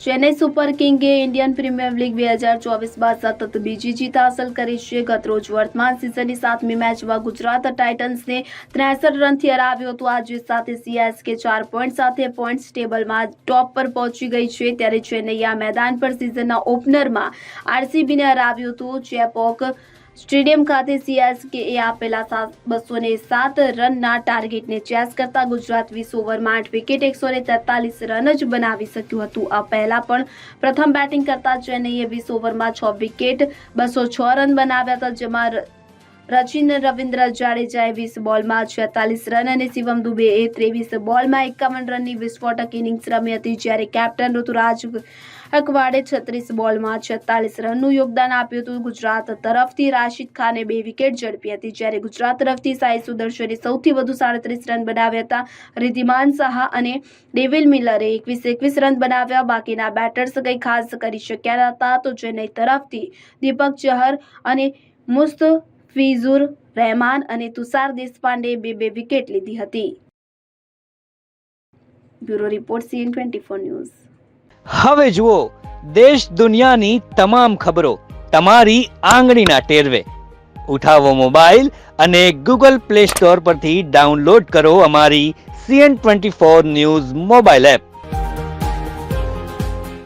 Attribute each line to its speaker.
Speaker 1: Chennai super કિંગે Indian Premier League બે હજાર ચોવીસમાં સતત બીજી જીત હાંસલ કરી છે. ગતરોજ વર્તમાન સિઝનની સાતમી મેચમાં ગુજરાત ટાઇટન્સને ત્રેસઠ રનથી હરાવ્યો હતો. આજે સાથે સીએસકે ચાર પોઈન્ટ સાથે પોઈન્ટ્સ ટેબલમાં ટોપ પર પહોંચી ગઈ છે. ત્યારે ચેન્નઈએ આ મેદાન પર સિઝનના ઓપનરમાં આરસીબીને હરાવ્યું હતું. ચેપોક સ્ટેડિયમ ખાતે સીએસકે એ આપેલા બસો ને સાત રનના ટાર્ગેટને ચેસ કરતા ગુજરાત વીસ ઓવરમાં આઠ વિકેટ, એકસો ને તેતાલીસ રન જ બનાવી શક્યું હતું. આ પહેલા પણ પ્રથમ બેટિંગ કરતા ચેન્નઈએ વીસ ઓવરમાં છ વિકેટ, બસો છ રન બનાવ્યા હતા, જેમાં રચિન રવિન્દ્ર જાડેજાએ વીસ બોલમાં છેતાલીસ રન અને શિવમ દુબે એ ત્રેવીસ બોલમાં એકાવન રનની વિસ્ફોટક ઇનિંગ્સ રમી હતી, જ્યારે કેપ્ટન ઋતુરાજ અકવાડે છત્રીસ બોલમાં છેતાલીસ રનનું યોગદાન આપ્યું હતું. ગુજરાત તરફથી રાશિદ ખાને બે વિકેટ ઝડપી હતી, જ્યારે ગુજરાત તરફથી સાઈ સુદર્શને સૌથી વધુ સાડત્રીસ રન બનાવ્યા હતા. રિધિમાન સાહા અને ડેવિલ મિલરે એકવીસ એકવીસ રન બનાવ્યા, બાકીના બેટર્સ કંઈ ખાસ કરી શક્યા હતા તો ચેન્નઈ તરફથી દીપક ચહર અને મુસ્તફિઝુર રહેમાન અને તુષાર દેશપાંડે બે બે વિકેટ લીધી હતી. Bureau report CN twenty four news.
Speaker 2: હવે જુઓ, દેશ દુનિયાની તમામ ખબરો તમારી આંગળીના ટેરવે. ઉઠાવો મોબાઈલ અને ગૂગલ પ્લે સ્ટોર પરથી ડાઉનલોડ કરો અમારી CN twenty four news mobile app.